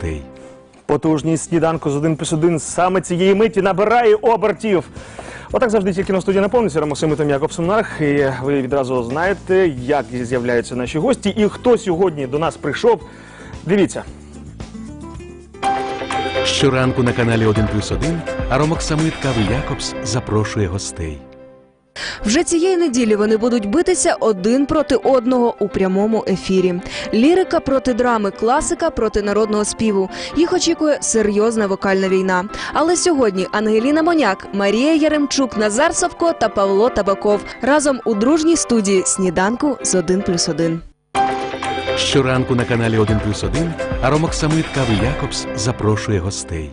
гостей. Потужність сніданку з 1 плюс 1 саме цієї миті набирає обертів. Отак завжди тільки на студії наповниться Рамосимитом Якоб Сумнарх. І ви відразу знаєте, як з'являються наші гості і хто сьогодні до нас прийшов. Дивіться. Щоранку на каналі 1 плюс 1 Аромок Самит Кави Якобс запрошує гостей. Вже цієї неділі вони будуть битися один проти одного у прямому ефірі. Лірика проти драми, класика проти народного співу. Їх очікує серйозна вокальна війна. Але сьогодні Ангеліна Моняк, Марія Яремчук, Назар Савко та Павло Табаков разом у дружній студії сніданку з 1 плюс 1. Щоранку на каналі 1 плюс 1 Аромок Самит Кави Якобс запрошує гостей.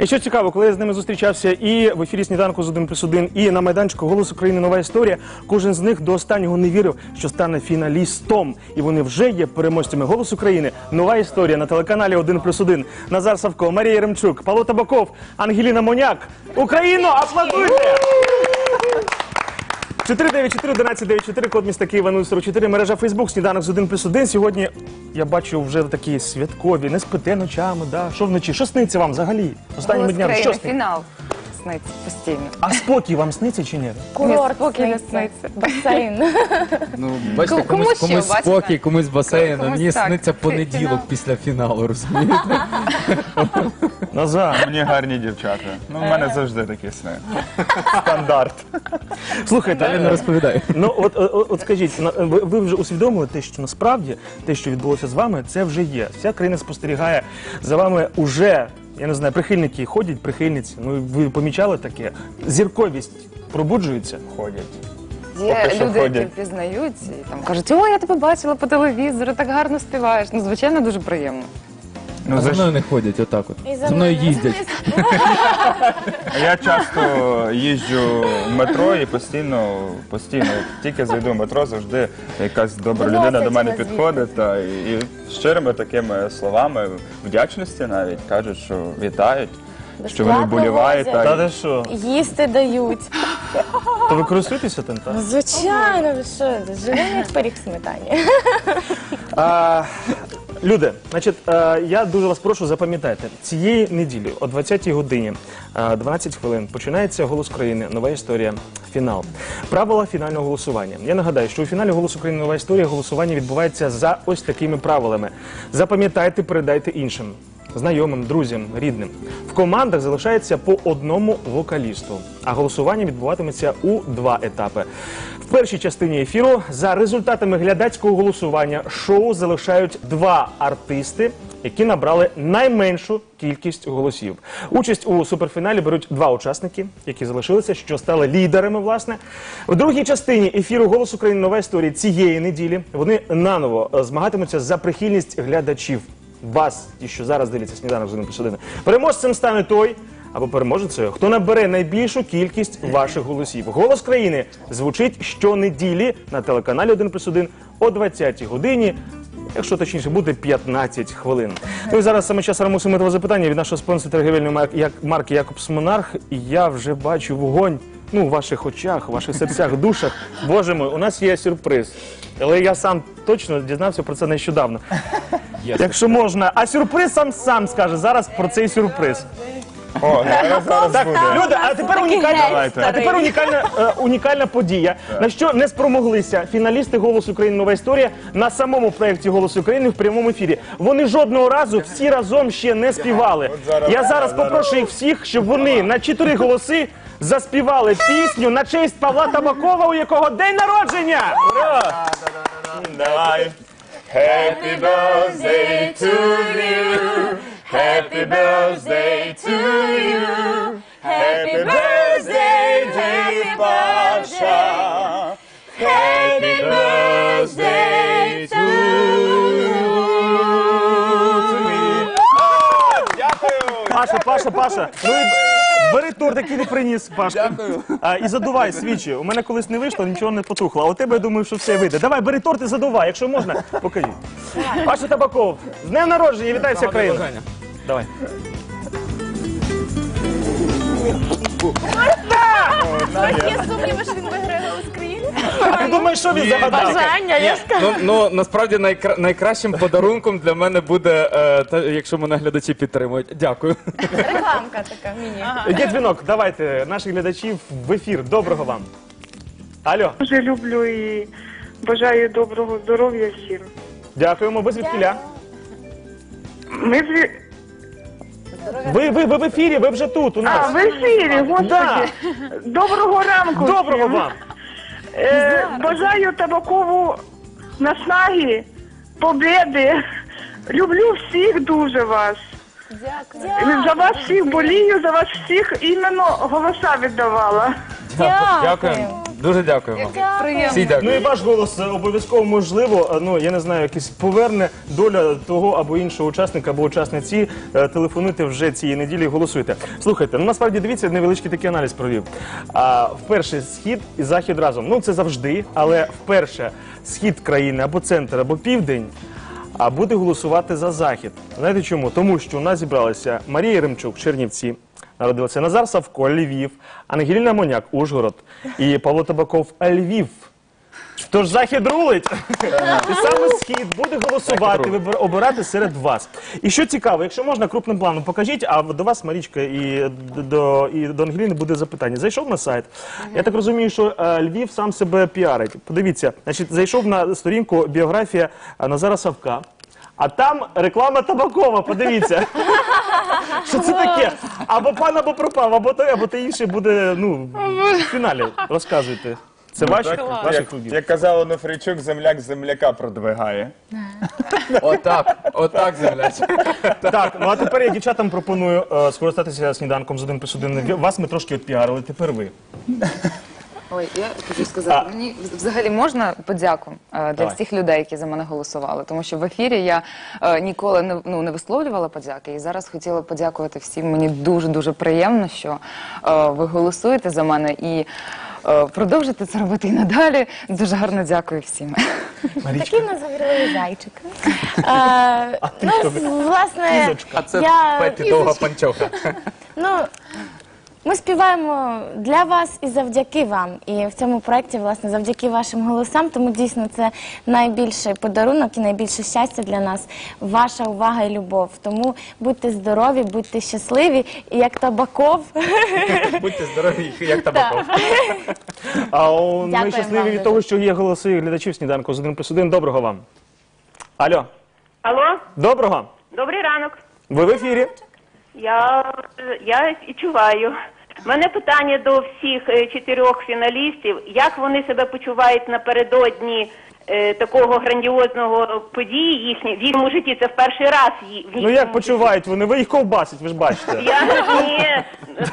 І що цікаво, коли я з ними зустрічався і в ефірі сніданку з 1 плюс 1, і на майданчику Голос України нова історія, кожен з них до останнього не вірив, що стане фіналістом. І вони вже є переможцями Голос України. Нова історія на телеканалі 1 плюс 1. Назар Савко, Марія Ремчук, Павло Табаков, Ангеліна Моняк. Україно, аплодуйте! 494-1194, код міста Києва 044, мережа Фейсбук, сніданок з 1 плюс 1. Сьогодні я бачу вже такі святкові, не спите ночами, да? що вночі? Що сниться вам взагалі? Останніми Голос днями, що країни, сниться? фінал сниться постійно. А спокій вам сниться чи ні? Курорт спокій не сниться, басейн. Ну, бачите, Кому комусь, ще, комусь бачите? спокій, комусь басейн, а Комусь мені так. сниться понеділок фінал. після фіналу, розумієте? Назар, Мені гарні дівчата. Ну, в мене завжди такі сни. Стандарт. слухайте, Я не розповідаю. ну от, от, от скажіть, на- ви, ви вже усвідомили те, що насправді те, що відбулося з вами, це вже є. Вся країна спостерігає за вами уже. Я не знаю, прихильники ходять, прихильниці. Ну ви помічали таке? Зірковість пробуджується. Ходять. Є Поки що люди, які ходять. впізнають і там кажуть, о, я тебе бачила по телевізору, так гарно співаєш. Ну, звичайно, дуже приємно. Ну, А за за мною не ходять отак от. І За мною їздять. Я часто їжджу в метро і постійно, постійно, тільки зайду в метро, завжди якась добра людина до мене звідти. підходить та, і, і щирими такими словами, вдячності навіть кажуть, що вітають, що вони Безплатно вболівають. возять. та, Та де що? Їсти дають. То ви користуєтеся тим, так? Звичайно, ви що, живемо як пиріг в сметані. А, люди, значить, е, я дуже вас прошу запам'ятайте, цієї неділі о 20-й годині, е, 12 хвилин, починається голос країни, нова історія, фінал. Правила фінального голосування. Я нагадаю, що у фіналі голос України нова історія голосування відбувається за ось такими правилами. Запам'ятайте, передайте іншим. Знайомим, друзям, рідним. В командах залишається по одному вокалісту, а голосування відбуватиметься у два етапи. В першій частині ефіру за результатами глядацького голосування шоу залишають два артисти, які набрали найменшу кількість голосів. Участь у суперфіналі беруть два учасники, які залишилися, що стали лідерами. Власне, в другій частині ефіру Голос України нова історія цієї неділі вони наново е, змагатимуться за прихильність глядачів. Вас, ті, що зараз дивляться сніданок з 1 плюс 1. Переможцем стане той або переможецею, хто набере найбільшу кількість ваших голосів. Голос країни звучить щонеділі на телеканалі 1 плюс 1 о 20-й годині. Якщо точніше буде 15 хвилин. Ну і зараз саме час мусимо того запитання від нашого спонсора торгівельної марки Якобс Монарх. Я вже бачу вогонь ну, в ваших очах, в ваших серцях, душах. Боже мой, у нас є сюрприз. Але я сам точно дізнався про це нещодавно. Якщо можна. А сюрприз сам сам скаже зараз про цей сюрприз. О, зараз, зараз Так, буде. люди, а тепер унікальна, Давайте. а тепер унікальна, е, унікальна подія. На що не спромоглися фіналісти «Голос України. Нова історія» на самому проєкті «Голос України» в прямому ефірі. Вони жодного разу всі разом ще не співали. Я зараз попрошу їх всіх, щоб вони на чотири голоси заспівали пісню на честь Павла Табакова, у якого день народження. Ура! Давай. Happy birthday to you. Happy birthday to you. Happy birthday, dear Pasha. Happy birthday to me. Дякую. Паша, Паша, Паша. Ну і бери торт, який ти приніс, Пашка. Дякую. А, і задувай свічі. У мене колись не вийшло, нічого не потухло. А у тебе я думаю, що все вийде. Давай, бери торт і задувай, якщо можна, покажіть. Паша Табаков, з днем народження, вітаю вся країна. Давай. Є сумніви, що він виграє? А думаєш, що він загадав? Бажання, я Ну, ну насправді найкра... найкращим подарунком для мене буде, е, якщо мене глядачі підтримують. Дякую. рекламка така міні. Є дзвінок, давайте наших глядачів в ефір. Доброго вам. Алло, Дуже люблю і бажаю доброго здоров'я всім. дякуємо. Ви звідкіля? Ми з... Ви, ви, ви в ефірі, ви вже тут у А, нас. в ефірі, господи. Да. Доброго ранку. Доброго вам. Е, бажаю Табакову наснаги, победи. Люблю всіх дуже вас. Дякую. За вас всіх болію, за вас всіх іменно голоса віддавала. Дякую. Дуже дякую вам. Приємно. Всі Ну дякую. і ваш голос е, обов'язково можливо, е, ну я не знаю, якийсь поверне доля того або іншого учасника або учасниці. Е, Телефонуйте вже цієї неділі і голосуйте. Слухайте, ну насправді дивіться, невеличкий такий аналіз провів. А вперше схід і захід разом. Ну це завжди, але вперше схід країни або центр, або південь. А буде голосувати за захід. Знаєте чому? Тому що у нас зібралися Марія Ремчук, Чернівці, народилася Назар Савко, Львів, Ангеліна Моняк, Ужгород і Павло Табаков, Львів. Тож захід рулить. І саме схід буде голосувати, вибир- обирати серед вас. І що цікаво, якщо можна крупним планом покажіть, а до вас, Марічка, і до, і до Ангеліни буде запитання. Зайшов на сайт. Я так розумію, що е, Львів сам себе піарить. Подивіться, значить, зайшов на сторінку біографія е, Назара Савка. А там реклама Табакова, подивіться. Що це таке? Або пан, або пропав, або той, або той інший буде ну, в фіналі. Розказуйте. Це ваші, ваших Як, клубів. як казав Онуфрійчук, земляк земляка продвигає. Отак, отак, земляч. Так, ну а тепер я дівчатам пропоную е, скористатися сніданком з один плюс один. Вас ми трошки піарили, тепер ви. Ой, я хочу сказати, мені взагалі можна подяку е, для Давай. всіх людей, які за мене голосували, тому що в ефірі я е, ніколи не ну не висловлювала подяки. І зараз хотіла подякувати всім. Мені дуже дуже приємно, що е, ви голосуєте за мене і. е, Продовжуйте це робити і надалі. Дуже гарно дякую всім. Такий в нас говорили зайчик. А, ну, власне, А це я... Пепі довга панчоха. Ну, ми співаємо для вас і завдяки вам. І в цьому проєкті, власне, завдяки вашим голосам. Тому дійсно це найбільший подарунок і найбільше щастя для нас. Ваша увага і любов. Тому будьте здорові, будьте щасливі. І як табаков. Будьте здорові, як табаков. А о, ми Дякуємо щасливі від того, що є голоси глядачів сніданку з один плюс один. Доброго вам. Алло, Алло, доброго. добрий ранок. Ви в ефірі? Я, я і чуваю. У мене питання до всіх е, чотирьох фіналістів. Як вони себе почувають напередодні е, такого грандіозного події їхні в їхньому житті? Це в перший раз ї- в їхньому Ну як почувають вони? Ви їх ковбасять, ви ж бачите. Я ні,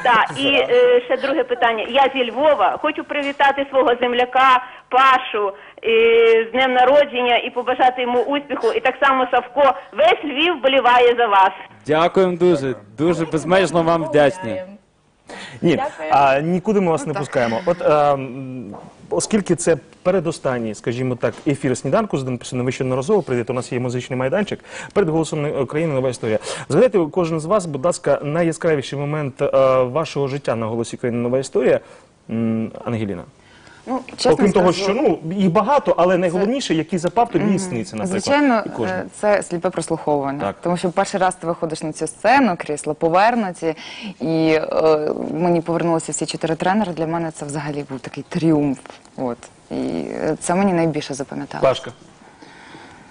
так. І е, ще друге питання. Я зі Львова хочу привітати свого земляка Пашу е, з днем народження і побажати йому успіху. І так само Савко. Весь Львів боліває за вас. Дякуємо дуже, дуже безмежно вам вдячні. Ні, а нікуди ми вас не пускаємо. От е, м, оскільки це передостанній, скажімо так, ефір сніданку з один, ви ще неразово прийдете. У нас є музичний майданчик перед голосом України нова історія. Згадайте кожен з вас, будь ласка, найяскравіший момент е, вашого життя на голосі країни нова історія. М, Ангеліна, Ну, чесно окрім того, скажу, що ну їх багато, але найголовніше, який запав тобі і сниться, наприклад. Звичайно, і кожен. е, це сліпе прослуховування. Так. Тому що перший раз ти виходиш на цю сцену, крісла повернуті, і е, мені повернулися всі чотири тренери. Для мене це взагалі був такий тріумф. От. І е, це мені найбільше запам'яталося. Пашка.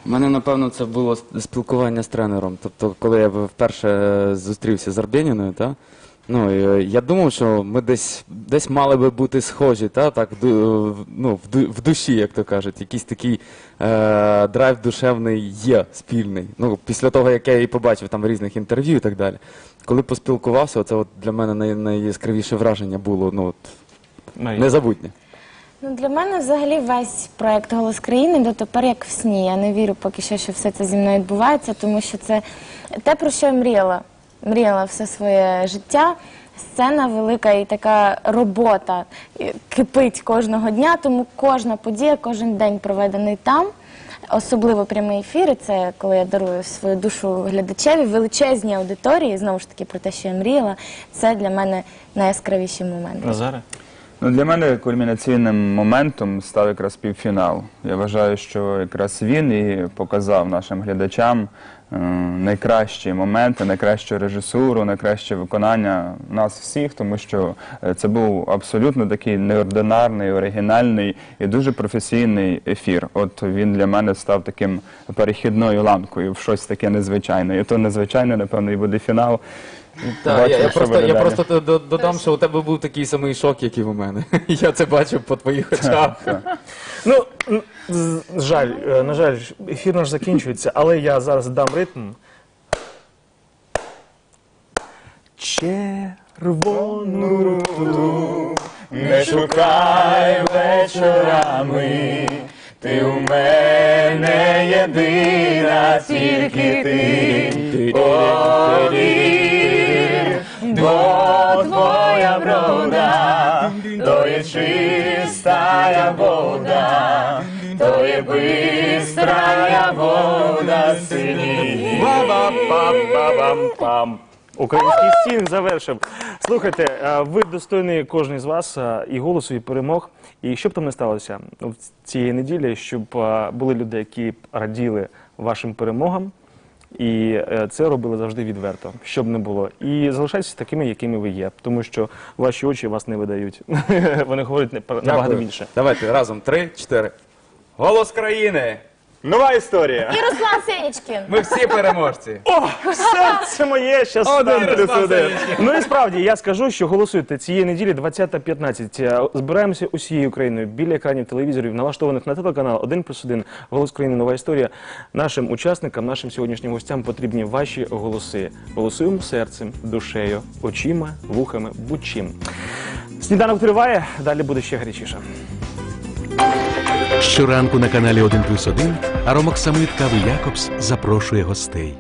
У мене, напевно, це було спілкування з тренером. Тобто, коли я вперше е, зустрівся з Арбєніною, та, ну, е, я думав, що ми десь, десь мали би бути схожі, та, так, в ду- в- ну, в, ду- в душі, як то кажуть. Якийсь такий е, драйв душевний є спільний. Ну, після того, як я її побачив там в різних інтерв'ю і так далі. Коли поспілкувався, це от для мене най, найяскравіше враження було ну, от, незабутнє. Ну, для мене взагалі весь проект Голос країни дотепер як в сні. Я не вірю поки що, що все це зі мною відбувається, тому що це те, про що я мріяла. Мріяла все своє життя. Сцена велика і така робота кипить кожного дня, тому кожна подія, кожен день проведений там. Особливо прямі ефіри, це коли я дарую свою душу глядачеві, величезні аудиторії, знову ж таки про те, що я мріяла, це для мене найяскравіші моменти. Назаре. Ну, для мене кульмінаційним моментом став якраз півфінал. Я вважаю, що якраз він і показав нашим глядачам найкращі моменти, найкращу режисуру, найкраще виконання нас всіх, тому що е, це був абсолютно такий неординарний, оригінальний і дуже професійний ефір. От він для мене став таким перехідною ланкою в щось таке незвичайне. І то незвичайне, напевно, і буде фінал. Так, я, я просто, я просто д- д- додам, що у тебе був такий самий шок, як і у мене. Я це бачив по твоїх очах. Ну, м, з- жаль, е, на жаль, ефір наш закінчується, але я зараз дам ритм. Червону руту Не шукай вечорами, ти у мене єдина, тільки ти повір, бо твоя врода, то є чистая вода, то є бистрая вода сині. Ба-ба-ба-ба-бам-пам. Український стінг завершив. Слухайте, ви достойні кожен з вас і голосу, і перемог. І що б там не сталося в цієї неділі, щоб були люди, які раділи вашим перемогам, і е, це робили завжди відверто, щоб не було. І залишайтеся такими, якими ви є, тому що ваші очі вас не видають. Вони говорять набагато більше. Давайте разом. Три, чотири. Голос країни! Нова історія. І Руслан Сенічкін. Ми всі переможці. О, все, це моє, щас Один один плюс Руслан один. Ну і справді, я скажу, що голосуйте цієї неділі 20.15. Е, Збираємося усією Україною біля екранів телевізорів, налаштованих на телеканал 1 плюс 1, Голос країни, нова історія. Нашим учасникам, нашим сьогоднішнім гостям потрібні ваші голоси. Голосуємо серцем, душею, очима, вухами, будь-чим. Сніданок триває, далі буде ще гарячіше. Щоранку на каналі 1 плюс 1 Аромок Самит Кави Якобс запрошує гостей.